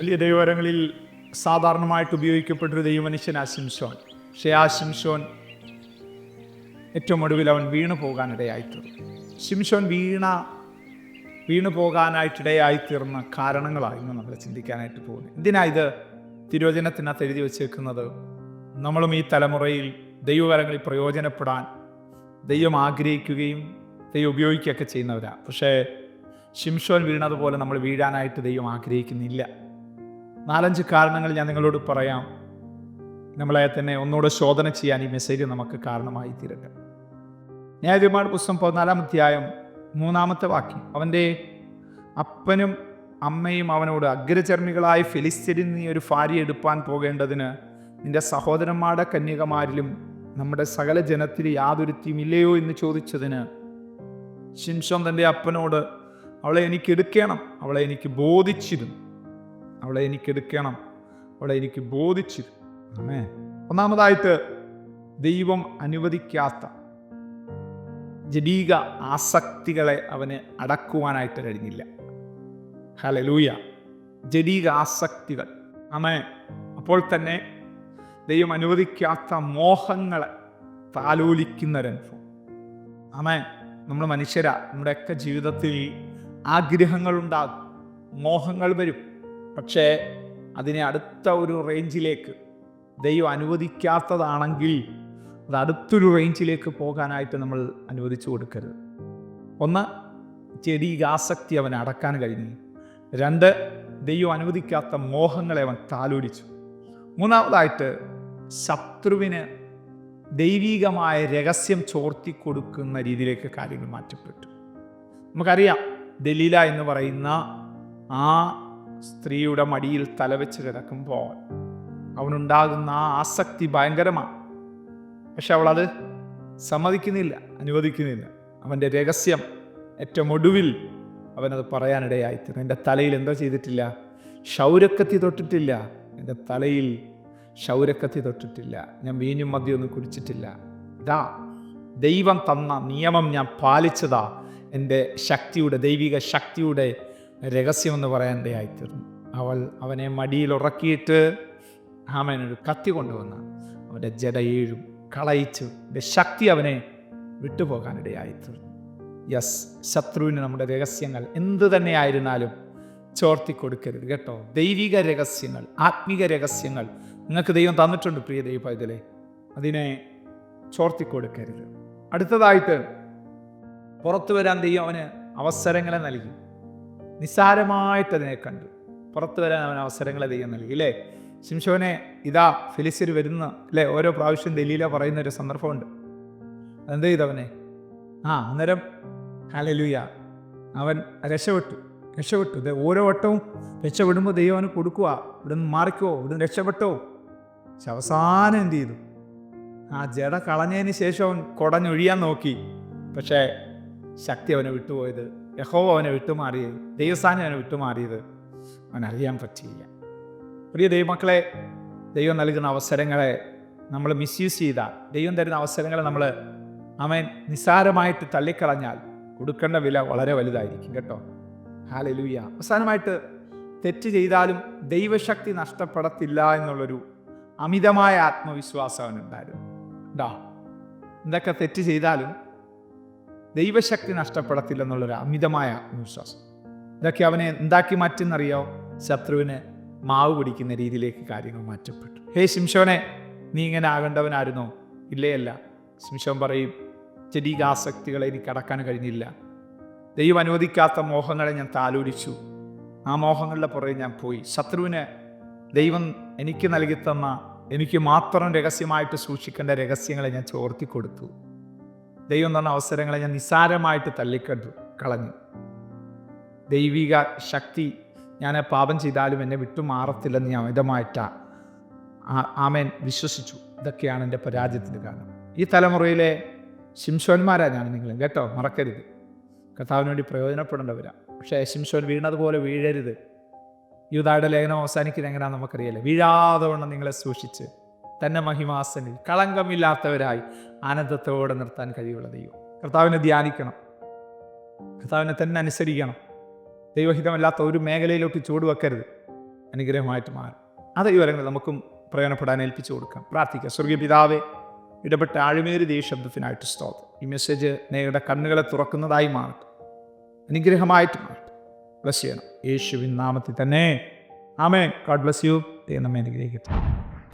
വലിയ ദൈവരങ്ങളിൽ സാധാരണമായിട്ട് ഉപയോഗിക്കപ്പെട്ടൊരു ദൈവമനുഷ്യൻ ആ ശിംഷോൻ പക്ഷേ ആ ശിംഷോൻ ഏറ്റവും ഒടുവിൽ അവൻ വീണു പോകാനിടയായിത്തീർന്നു. ശിംഷോൻ വീണ വീണു പോകാനായിട്ടിടയായിത്തീർന്ന കാരണങ്ങളായിരുന്നു നമ്മൾ ചിന്തിക്കാനായിട്ട് പോകുന്നത്. എന്തിനാ ഇത് തിരുവചനത്തിനകത്ത് എഴുതി വച്ചേക്കുന്നത്? നമ്മളും ഈ തലമുറയിൽ ദൈവകരങ്ങളിൽ പ്രയോജനപ്പെടാൻ ദൈവം ആഗ്രഹിക്കുകയും ദൈവം ഉപയോഗിക്കുകയൊക്കെ ചെയ്യുന്നവരാണ് പക്ഷേ ശിംഷോൻ വീണതുപോലെ നമ്മൾ വീഴാനായിട്ട് ദൈവം ആഗ്രഹിക്കുന്നില്ല. നാലഞ്ച് കാരണങ്ങൾ ഞാൻ നിങ്ങളോട് പറയാം. നമ്മളെ തന്നെ ഒന്നുകൂടെ ശോധന ചെയ്യാൻ ഈ മെസ്സേജ് നമുക്ക് കാരണമായി തീരട്ടെ. ന്യായവിമാട് പുസ്തകം പതിനാലാം അധ്യായം മൂന്നാമത്തെ വാക്യം. അവന്റെ അപ്പനും അമ്മയും അവനോട് അഗ്രചർമ്മികളായ ഫിലിസ്തീനിൽ നീ ഒരു ഭാര്യ എടുപ്പാൻ പോകേണ്ടതിന് നിന്റെ സഹോദരന്മാരുടെ കന്യകമാരിലും നമ്മുടെ സകല ജനത്തിൽ യാതൊരുത്തിയും ഇല്ലയോ എന്ന് ചോദിച്ചതിന് ശിംഷോൻ തന്റെ അപ്പനോട് അവളെ എനിക്ക് എടുക്കണം അവളെ എനിക്ക് ബോധിച്ചിരുന്നു. അവളെ എനിക്ക് എടുക്കണം. അവളെ എനിക്ക് ബോധിച്ചിരു ആമേ ഒന്നാമതായിട്ട് ദൈവം അനുവദിക്കാത്ത ജഡീക ആസക്തികളെ അവന് അടക്കുവാനായിട്ട് കഴിഞ്ഞില്ല. ഹലലൂയ ജഡീക ആസക്തികൾ. ആമേ അപ്പോൾ തന്നെ ദൈവം അനുവദിക്കാത്ത മോഹങ്ങളെ താലോലിക്കുന്നൊരനുഭവം ആമേ നമ്മൾ മനുഷ്യരാ നമ്മുടെയൊക്കെ ജീവിതത്തിൽ ആഗ്രഹങ്ങളുണ്ടാകും. മോഹങ്ങൾ വരും. പക്ഷേ അതിനെ അടുത്ത ഒരു റേഞ്ചിലേക്ക് ദൈവം അനുവദിക്കാത്തതാണെങ്കിൽ അത് അടുത്തൊരു റേഞ്ചിലേക്ക് പോകാനായിട്ട് നമ്മൾ അനുവദിച്ചു കൊടുക്കരുത്. ഒന്ന് ചെടിക ആസക്തി അവൻ അടക്കാൻ കഴിഞ്ഞു. രണ്ട് ദൈവം അനുവദിക്കാത്ത മോഹങ്ങളെ അവൻ താലോലിച്ചു മൂന്നാമതായിട്ട് ശത്രുവിന് ദൈവീകമായ രഹസ്യം ചോർത്തി കൊടുക്കുന്ന രീതിയിലേക്ക് കാര്യങ്ങൾ മാറ്റപ്പെട്ടു. നമുക്കറിയാം ദലീല എന്ന് പറയുന്ന ആ സ്ത്രീയുടെ മടിയിൽ തലവെച്ച് കിടക്കുമ്പോൾ അവനുണ്ടാകുന്ന ആ ആസക്തി ഭയങ്കരമാണ്. പക്ഷെ അവളത് സമ്മതിക്കുന്നില്ല അനുവദിക്കുന്നില്ല. അവന്റെ രഹസ്യം ഏറ്റവും ഒടുവിൽ അവനത് പറയാനിടയായിത്തീർന്നു. എന്റെ തലയിൽ എന്തോ ചെയ്തിട്ടില്ല? ക്ഷൗരക്കത്തി തൊട്ടിട്ടില്ല. എന്റെ തലയിൽ ക്ഷൗരക്കത്തി തൊട്ടിട്ടില്ല. ഞാൻ വീഞ്ഞും മദ്യമൊന്നും കുടിച്ചിട്ടില്ല. ഇതാ ദൈവം തന്ന നിയമം ഞാൻ പാലിച്ചതാ. എന്റെ ശക്തിയുടെ ദൈവിക ശക്തിയുടെ രഹസ്യമെന്ന് പറയാനിടയായിത്തീർന്നു അവൾ അവനെ മടിയിൽ ഉറക്കിയിട്ട് ആമേനൊരു കത്തി കൊണ്ടുവന്ന അവന്റെ ജടയേഴും കളയിച്ചു എന്റെ ശക്തി അവനെ വിട്ടുപോകാനിടയായിത്തീർന്നു. യെസ് ശത്രുവിന് നമ്മുടെ രഹസ്യങ്ങൾ എന്ത് തന്നെയായിരുന്നാലും ചോർത്തി കൊടുക്കരുത് കേട്ടോ. ദൈവിക രഹസ്യങ്ങൾ ആത്മീക രഹസ്യങ്ങൾ നിങ്ങൾക്ക് ദൈവം തന്നിട്ടുണ്ട് പ്രിയ ദൈവ ഇതിലെ അതിനെ ചോർത്തി കൊടുക്കരുത്. അടുത്തതായിട്ട് പുറത്തു വരാൻ ദൈവം അവന് അവസരങ്ങളെ നൽകി. നിസ്സാരമായിട്ട് അതിനെ കണ്ടു. പുറത്തു വരാൻ അവൻ അവസരങ്ങൾ ദൈവം നൽകി അല്ലേ ശിംഷോനെ ഇതാ ഫിലിസിർ വരുന്ന അല്ലേ ഓരോ പ്രാവശ്യം ഡൽഹിയിലെ പറയുന്ന ഒരു സന്ദർഭമുണ്ട്. എന്ത് ചെയ്തവനെ ആ അന്നേരം ഹാലലൂയ അവൻ രക്ഷപ്പെട്ടു. രക്ഷപ്പെട്ടു. ഇത് ഓരോ വട്ടവും രക്ഷപ്പെടുമ്പോൾ ദൈവം അവന് കൊടുക്കുക ഇവിടെ നിന്ന് മാറിക്കോ ഇവിടെ നിന്ന് രക്ഷപ്പെട്ടോ. പക്ഷെ അവസാനം എന്ത് ചെയ്തു? ആ ജട കളഞ്ഞതിന് ശേഷം അവൻ കുടഞ്ഞൊഴിയാൻ നോക്കി. പക്ഷേ ശക്തി അവനെ വിട്ടുപോയത് യഹോവ അവനെ വിട്ടുമാറിയത് ദൈവസ്ഥാനം അവനെ വിട്ടുമാറിയത് അവൻ അറിയാൻ പറ്റിയില്ല. പ്രിയ ദൈവമക്കളെ ദൈവം നൽകുന്ന അവസരങ്ങളെ നമ്മൾ മിസ്യൂസ് ചെയ്താൽ ദൈവം തരുന്ന അവസരങ്ങളെ നമ്മൾ അവൻ നിസ്സാരമായിട്ട് തള്ളിക്കളഞ്ഞാൽ കൊടുക്കേണ്ട വില വളരെ വലുതായിരിക്കും കേട്ടോ. ഹാലലൂയ അവസാനമായിട്ട് തെറ്റ് ചെയ്താലും ദൈവശക്തി നഷ്ടപ്പെടത്തില്ല എന്നുള്ളൊരു അമിതമായ ആത്മവിശ്വാസം അവനുണ്ടായിരുന്നു. എന്താ എന്തൊക്കെ തെറ്റ് ചെയ്താലും ദൈവശക്തി നഷ്ടപ്പെടത്തില്ലെന്നുള്ളൊരു അമിതമായ വിശ്വാസം. ഇതൊക്കെ അവനെ എന്താക്കി മാറ്റുന്നറിയോ ശത്രുവിന് മാവ് പിടിക്കുന്ന രീതിയിലേക്ക് കാര്യങ്ങൾ മാറ്റപ്പെട്ടു. ഹേ ശിംഷോനെ നീ ഇങ്ങനെ ആകേണ്ടവനായിരുന്നോ? ഇല്ലേ അല്ല ശിംഷോൻ പറയും ചെടികാസക്തികളെ എനിക്ക് അടക്കാൻ കഴിഞ്ഞില്ല. ദൈവം അനുവദിക്കാത്ത മോഹങ്ങളെ ഞാൻ താലോലിച്ചു. ആ മോഹങ്ങളുടെ പുറകെ ഞാൻ പോയി. ശത്രുവിന് ദൈവം എനിക്ക് നൽകി തന്ന എനിക്ക് മാത്രം രഹസ്യമായിട്ട് സൂക്ഷിക്കേണ്ട രഹസ്യങ്ങളെ ഞാൻ ചോർത്തി കൊടുത്തു ദൈവം തന്ന അവസരങ്ങളെ ഞാൻ നിസ്സാരമായിട്ട് തള്ളിക്കണ്ടു കളഞ്ഞു. ദൈവിക ശക്തി ഞാൻ പാപം ചെയ്താലും എന്നെ വിട്ടുമാറത്തില്ലെന്ന് ഞാൻ അമിതമായിട്ട് ആമേൻ വിശ്വസിച്ചു. ഇതൊക്കെയാണ് എന്റെ പരാജയത്തിന്റെ കാരണം. ഈ തലമുറയിലെ ശിംശോന്മാരാണ് ഞാൻ നിങ്ങളും കേട്ടോ? മറക്കരുത്. കർത്താവിന് വേണ്ടി പ്രയോജനപ്പെടേണ്ടവരാ. പക്ഷേ ശിംശോൻ വീണതുപോലെ വീഴരുത്. യൂതായുടെ ലേഖനം അവസാനിക്കുന്നത് എങ്ങനെയാണെന്ന് നമുക്കറിയില്ല. വീഴാതെ വണ്ണം നിങ്ങളെ സൂക്ഷിച്ച്. തന്നെ മഹിമാസനിൽ കളങ്കമില്ലാത്തവരായി ആനന്ദത്തോടെ നിർത്താൻ കഴിയുള്ള ദൈവം. കർത്താവിനെ ധ്യാനിക്കണം. കർത്താവിനെ തന്നെ അനുസരിക്കണം. ദൈവഹിതമല്ലാത്ത ഒരു മേഖലയിലോട്ട് ചൂടുവെക്കരുത് അനുഗ്രഹമായിട്ട് മാറും. അത് ഈ വരങ്ങൾ നമുക്കും പ്രയോജനപ്പെടാൻ ഏൽപ്പിച്ചു കൊടുക്കാം. പ്രാർത്ഥിക്കാം. സ്വർഗീയ പിതാവെ ഇടപെട്ട ആഴ്മേറിയ ശബ്ദത്തിനായിട്ട് സ്തോത്രം. ഈ മെസ്സേജ് നേരുടെ കണ്ണുകളെ തുറക്കുന്നതായി മാറട്ടെ. അനുഗ്രഹമായിട്ട് മാറട്ടെ. ബ്ലസ് ചെയ്യണം. യേശുവിൻ നാമത്തിൽ തന്നെ. ആമേ ഗോഡ് ബ്ലസ് യു ദൈവം നമ്മെ അനുഗ്രഹിക്കട്ടെ.